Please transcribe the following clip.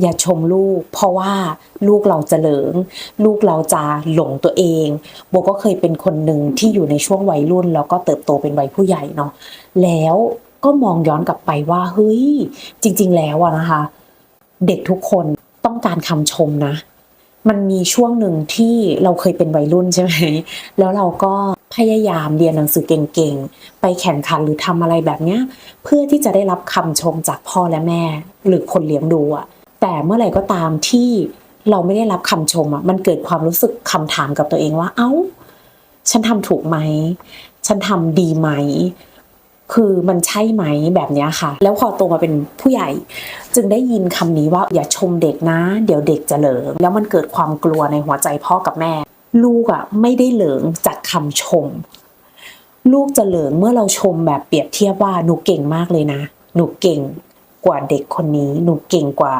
อย่าชมลูก เพราะว่าลูกเราจะเหลิง ลูกเราจะหลงตัวเองโบก็เคยเป็นคนหนึ่งที่อยู่ในช่วงวัยรุ่น แล้วก็เติบโตเป็นวัยผู้ใหญ่เนาะแล้วก็มองย้อนกลับไปว่าเฮ้ยจริง ๆ แล้วอะนะคะ เด็กทุกคนต้องการคำชมนะ มันมีช่วงหนึ่งที่เราเคยเป็นวัยรุ่นใช่ไหมแล้วเราก็พยายามเรียนหนังสือเก่งๆ ไปแข่งขันหรือทำอะไรแบบเนี้ย เพื่อที่จะได้รับคำชมจากพ่อและแม่ หรือคนเลี้ยงดูอะ แต่เมื่อไหร่ก็ตามที่เราไม่ได้รับคำชมอะมันเกิดความรู้สึกคำถามกับตัวเองว่า เอ้า ฉันทำถูกไหม ฉันทำดีไหม คือมันใช่ไหมแบบเนี้ยค่ะ แล้วพอโตมาเป็นผู้ใหญ่ จึงได้ยินคำนี้ว่าอย่าชมเด็กนะ เดี๋ยวเด็กจะเหลิง แล้วมันเกิดความกลัวในหัวใจพ่อกับแม่ ลูกอะ่ะไม่ได้เหลิงจากคำชม ลูกจะเหลิงเมื่อเราชมแบบเปรียบเทียบว่าหนูเก่งมากเลยนะ หนูเก่งกว่าเด็กคนนี้ หนูเก่งกว่า